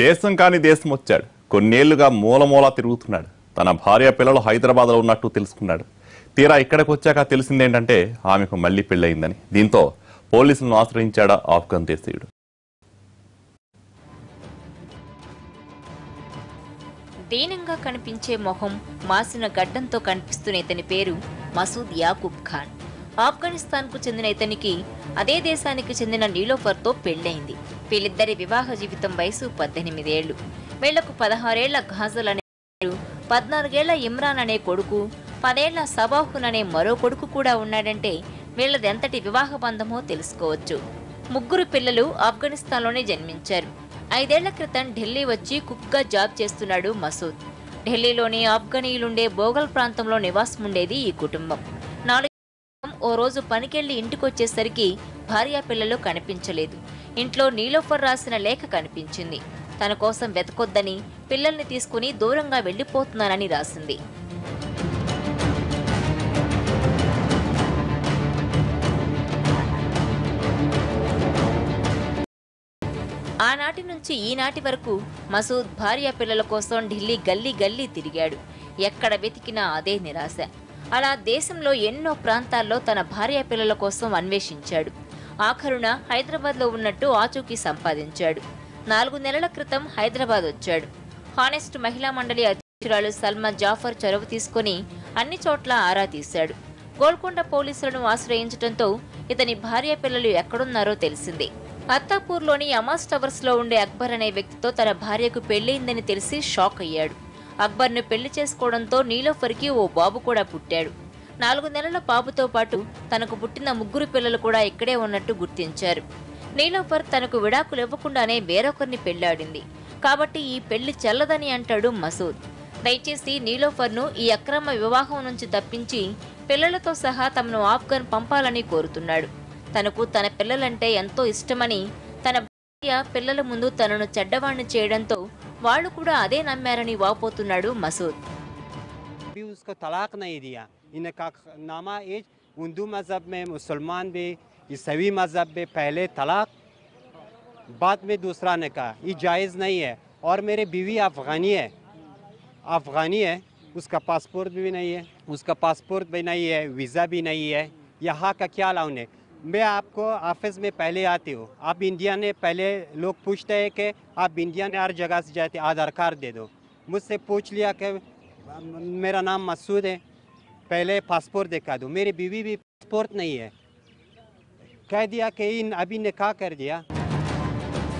దేశం కాని దేశం వచ్చాడు. కొన్నేళ్ళుగా మూల తిరుగుతున్నాడు. తన భార్య పిల్లలు హైదరాబాద్లో ఉన్నట్టు తెలుసుకున్నాడు. తీరా ఇక్కడికి వచ్చాక తెలిసిందేంటంటే ఆమెకు మళ్ళీ పెళ్ళయిందని. దీంతో పోలీసులను ఆశ్రయించాడా ఆఫ్ఘన్ దేశీయుడు. దీనంగా కనిపించే మొహం మాసిన గడ్డంతో కనిపిస్తున్న ఇతని పేరు మసూద్ యాకూబ్ ఖాన్. ఆఫ్ఘనిస్తాన్కు చెందిన ఇతనికి అదే దేశానికి చెందిన నీలోఫర్తో పెళ్ళైంది వీళ్ళిద్దరి వివాహ జీవితం వయసు పద్దెనిమిదేళ్ళు వీళ్ళకు పదహారేళ్ళ ఘాజల్ అనే పద్నాలుగేళ్ళ ఇమ్రాన్ అనే కొడుకు పదేళ్ళ సబాహున్ అనే మరో కొడుకు కూడా ఉన్నాడంటే వీళ్ళది ఎంతటి వివాహ బంధమో తెలుసుకోవచ్చు. ముగ్గురు పిల్లలు ఆఫ్ఘనిస్తాన్లోనే జన్మించారు. ఐదేళ్ళ క్రితం ఢిల్లీ వచ్చి కుక్గా జాబ్ చేస్తున్నాడు మసూద్. ఢిల్లీలోని ఆఫ్ఘనీయులుండే బోగల్ ప్రాంతంలో నివాసం ఉండేది ఈ కుటుంబం. ఓ రోజు పనికెళ్ళి ఇంటికొచ్చేసరికి భార్య పిల్లలు కనిపించలేదు. ఇంట్లో నీలోఫర్ రాసిన లేఖ కనిపించింది. తన కోసం వెతకొద్దని పిల్లల్ని తీసుకుని దూరంగా వెళ్ళిపోతున్నానని రాసింది. ఆనాటి నుంచి ఈనాటి వరకు మసూద్ భార్య పిల్లల కోసం ఢిల్లీ గల్లీ గల్లీ తిరిగాడు. ఎక్కడ వెతికినా అదే నిరాశ. అలా దేశంలో ఎన్నో ప్రాంతాల్లో తన భార్య పిల్లల కోసం అన్వేషించాడు. ఆఖరున హైదరాబాద్లో ఉన్నట్టు ఆచూకీ సంపాదించాడు. నాలుగు నెలల క్రితం హైదరాబాద్ వచ్చాడు. హానెస్ట్ మహిళా మండలి అధ్యక్షురాలు సల్మా జాఫర్ చొరవ తీసుకుని అన్ని చోట్ల ఆరా తీశాడు. గోల్కొండ పోలీసులను ఆశ్రయించడంతో ఇతని భార్య పిల్లలు ఎక్కడున్నారో తెలిసింది. అత్తాపూర్లోని అమాస్ టవర్స్లో ఉండే అక్బర్ అనే వ్యక్తితో తన భార్యకు పెళ్ళయిందని తెలిసి షాక్ అయ్యాడు. అక్బర్ను పెళ్ళి చేసుకోవడంతో నీలోఫర్కి ఓ బాబు కూడా పుట్టాడు. నాలుగు నెలల బాబుతో పాటు తనకు పుట్టిన ముగ్గురు పిల్లలు కూడా ఇక్కడే ఉన్నట్టు గుర్తించారు. నీలోఫర్ తనకు విడాకులు ఇవ్వకుండానే వేరొకరిని పెళ్ళాడింది. కాబట్టి ఈ పెళ్ళి చెల్లదని అంటాడు మసూద్. దయచేసి నీలోఫర్ను ఈ అక్రమ వివాహం నుంచి తప్పించి పిల్లలతో సహా తమను ఆఫ్ఘన్ పంపాలని కోరుతున్నాడు. తనకు తన పిల్లలంటే ఎంతో ఇష్టమని తన భార్య పిల్లల ముందు తనను చెడ్డవాణ్ణి చేయడంతో వాళ్ళు కూడా అదే నమ్మారని వాపోతున్నాడు మసూద్ भी उसको तलाक नहीं दिया इनका नामा एज हिंदू मज़हब में मुसलमान भी ईसाई मज़हब में पहले तलाक बाद में दूसरा निकाह ये जायज़ नहीं है और मेरी बीवी अफ़गानी है अफ़गानी है उसका पासपोर्ट भी नहीं है उसका पासपोर्ट भी नहीं है वीज़ा भी नहीं है यहाँ का क्या लाउन है मैं आपको ऑफिस में पहले आती हूँ आप इंडिया ने पहले लोग पूछते हैं कि आप इंडिया ने हर जगह से जाते आधार कार्ड दे दो मुझसे पूछ लिया कि मेरा नाम मसूद है पहले पासपोर्ट दिखा दो मेरी बीवी भी पासपोर्ट नहीं है कह दिया कि इन अभी निकाह कर दिया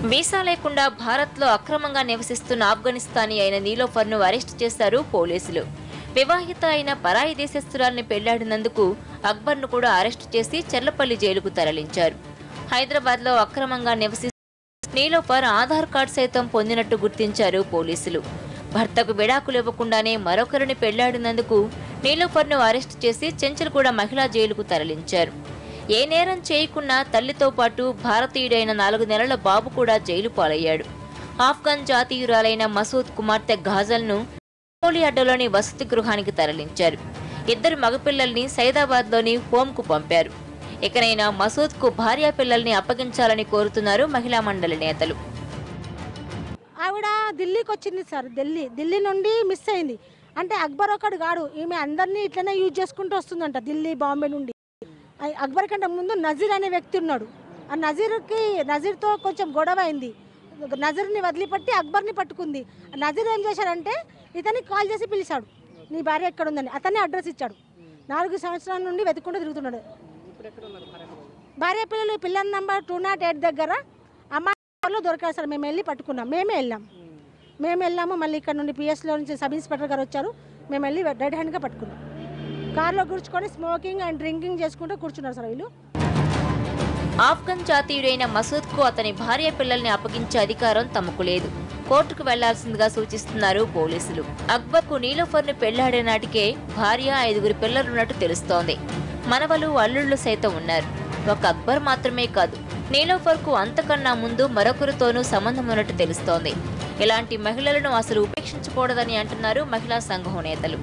వీసా లేకుండా భారత్లో అక్రమంగా నివసిస్తున్న ఆఫ్ఘనిస్తానీ అయిన నీలోఫర్ను అరెస్ట్ చేశారు పోలీసులు వివాహిత అయిన పరాయి దేశస్తురాల్ని పెళ్ళాడినందుకు అక్బర్ను కూడా అరెస్టు చేసి చెర్లపల్లి జైలుకు తరలించారు. హైదరాబాద్లో అక్రమంగా నివసిస్తున్న నీలోఫర్ ఆధార్ కార్డు సైతం పొందినట్టు గుర్తించారు పోలీసులు. భర్తకు విడాకులు ఇవ్వకుండానే మరొకరిని పెళ్ళాడినందుకు నీలోఫర్ను అరెస్టు చేసి చెంచల్గూడ మహిళా జైలుకు తరలించారు. ఏ నేరం చేయకున్నా తల్లితో పాటు భారతీయుడైన నాలుగు నెలల బాబు కూడా జైలు పాలయ్యాడు. ఆఫ్ఘన్ జాతీయురాలైన మసూద్ కుమార్తె ఘాజల్ను అడ్డలోని వసతి గృహానికి తరలించారు. ఇద్దరు మగపిల్లల్ని సైదాబాద్లోని హోంకు పంపారు. ఇకనైనా మసూద్కు భార్య పిల్లల్ని అప్పగించాలని కోరుతున్నారు మహిళా మండలి నేతలు. ఆవిడ ఢిల్లీకి వచ్చింది సార్ ఢిల్లీ. ఢిల్లీ నుండి మిస్ అయింది. అంటే అక్బర్ ఒకడు కాడు. ఈమె అందరినీ ఇట్లనే యూజ్ చేసుకుంటూ వస్తుందంట ఢిల్లీ బాంబే నుండి. అక్బర్ కంటే ముందు నజీర్ అనే వ్యక్తి ఉన్నాడు. ఆ నజీర్కి నజీర్తో కొంచెం గొడవ అయింది. నజర్ని వదిలిపెట్టి అక్బర్ని పట్టుకుంది. నజర్ ఏం చేశాడంటే ఇతనికి కాల్ చేసి పిలిచాడు. నీ భార్య ఎక్కడ ఉందని అతనే అడ్రస్ ఇచ్చాడు. నాలుగు సంవత్సరాల నుండి వెతుక్కుంటూ తిరుగుతున్నాడు. భార్య పిల్లలు పిల్లల నంబర్ టూ నాట్ ఎయిట్ దగ్గర అమ్మాయిలో దొరికారు సార్. మేము వెళ్ళి పట్టుకున్నాం. మేమే వెళ్ళాం. మేము వెళ్ళాము. మళ్ళీ ఇక్కడ నుండి పిఎస్లో నుంచి సబ్ ఇన్స్పెక్టర్ గారు వచ్చారు. మేము వెళ్ళి రెడ్ హ్యాండ్గా పట్టుకున్నాం. కార్లో కూర్చుకొని స్మోకింగ్ అండ్ డ్రింకింగ్ చేసుకుంటూ కూర్చున్నారు సార్ వీళ్ళు. ఆఫ్ఘన్ జాతీయుడైన మసూద్కు అతని భార్య పిల్లల్ని అప్పగించే అధికారం తమకు లేదు. కోర్టుకు వెళ్ళాల్సిందిగా సూచిస్తున్నారు పోలీసులు. అక్బర్కు నీలోఫర్ను పెళ్ళాడే నాటికే భార్య ఐదుగురు పిల్లలున్నట్టు తెలుస్తోంది. మనవలు అల్లుళ్ళు సైతం ఉన్నారు. ఒక అక్బర్ మాత్రమే కాదు నీలోఫర్కు అంతకన్నా ముందు మరొకరితోనూ సంబంధం ఉన్నట్టు తెలుస్తోంది. ఇలాంటి మహిళలను అసలు ఉపేక్షించకూడదని అంటున్నారు మహిళా సంఘం నేతలు.